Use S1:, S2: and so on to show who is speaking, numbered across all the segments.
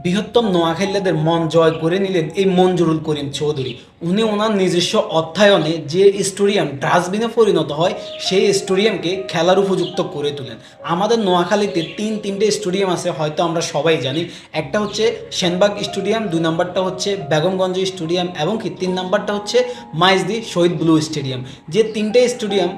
S1: বৃহত্তম নোয়াখালীদের মন জয় করে নিলেন এই মঞ্জুরুল করিম চৌধুরী। উনি ওনার নিজস্ব অর্থায়নে যে স্টেডিয়াম ডাস্টবিনে পরিণত হয়, সেই স্টেডিয়ামকে খেলার উপযুক্ত করে তোলেন। আমাদের নোয়াখালীতে তিন, তিনটে স্টেডিয়াম আছে, হয়তো আমরা সবাই জানি। একটা হচ্ছে সেনবাগ স্টেডিয়াম, দুই নাম্বারটা হচ্ছে বেগমগঞ্জ স্টেডিয়াম এবং কি তিন নাম্বারটা হচ্ছে মাইজদি শহীদ ব্লু স্টেডিয়াম। যে তিনটে স্টেডিয়াম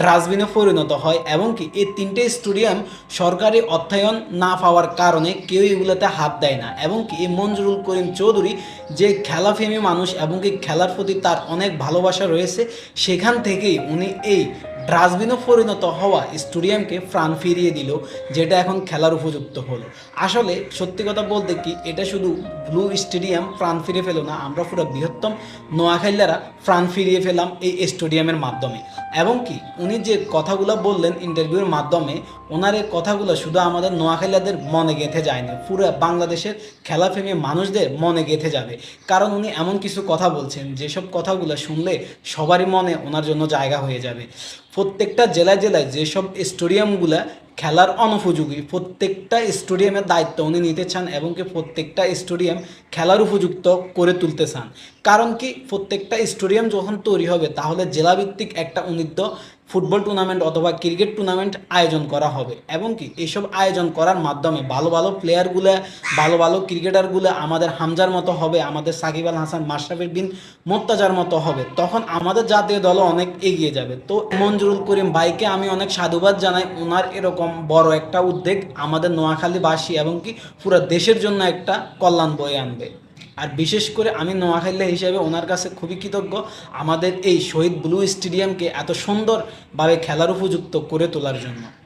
S1: ডাস্টবিনে পরিণত হয় এবং কি এই তিনটে স্টেডিয়াম সরকারি অর্থায়ন না পাওয়ার কারণে কেউ এগুলোতে হাত দেয় না। এবং কি এই মঞ্জুরুল করিম চৌধুরী যে খেলাপ্রেমী মানুষ এবং কি খেলার প্রতি তার অনেক ভালোবাসা রয়েছে, সেখান থেকেই উনি এই ডাস্টবিনে পরিণত হওয়া স্টেডিয়ামকে প্রাণ ফিরিয়ে দিল, যেটা এখন খেলার উপযুক্ত হলো। আসলে সত্যি কথা বলতে কি, এটা শুধু ব্লু স্টেডিয়াম প্রাণ ফিরে ফেলো না, আমরা পুরো বৃহত্তম নোয়াখালীরা প্রাণ ফিরিয়ে ফেলাম এই স্টেডিয়ামের মাধ্যমে। এবং কি, উনি যে কথাগুলো বললেন ইন্টারভিউর মাধ্যমে ওনার এই কথাগুলো শুধু আমাদের নোয়াখালীদের মনে গেঁথে যায়নি পুরো বাংলাদেশের খেলাপ্রেমী মানুষদের মনে গেঁথে যাবে। কারণ উনি এমন কিছু কথা বলছেন, যেসব কথাগুলো শুনলে সবারই মনে ওনার জন্য জায়গা হয়ে যাবে। প্রত্যেকটা জেলায় জেলায় যেসব স্টেডিয়ামগুলো খেলার অনুপযোগী। প্রত্যেকটা স্টেডিয়ামের দায়িত্ব উনি নিতে চান এবং কি প্রত্যেকটা স্টেডিয়াম খেলার উপযুক্ত করে তুলতে চান। কারণ কি প্রত্যেকটা স্টেডিয়াম যখন তৈরি হবে, তাহলে জেলাভিত্তিক একটা উন্নীত ফুটবল টুর্নামেন্ট অথবা ক্রিকেট টুর্নামেন্ট আয়োজন করা হবে। এবং কি, এসব আয়োজন করার মাধ্যমে ভালো ভালো প্লেয়ারগুলো, ভালো ভালো ক্রিকেটারগুলো আমাদের হামজার মতো হবে, আমাদের সাকিব আল হাসান, মাশরাফির বিন মোত্তাজার মতো হবে। তখন আমাদের জাতীয় দলও অনেক এগিয়ে যাবে। তো মঞ্জুরুল করিম ভাইকে আমি অনেক সাধুবাদ জানাই। ওনার এরকম বড় একটা উদ্যোগ আমাদের নোয়াখালীবাসী এবং কি পুরো দেশের জন্য একটা কল্যাণ বয়ে আনবে। আর বিশেষ করে আমি নোয়াখালী হিসেবে ওনার কাছে খুবই কৃতজ্ঞ। আমাদের এই শহীদ ব্লু স্টেডিয়ামকে এত সুন্দরভাবে খেলার উপযুক্ত করে তোলার জন্য।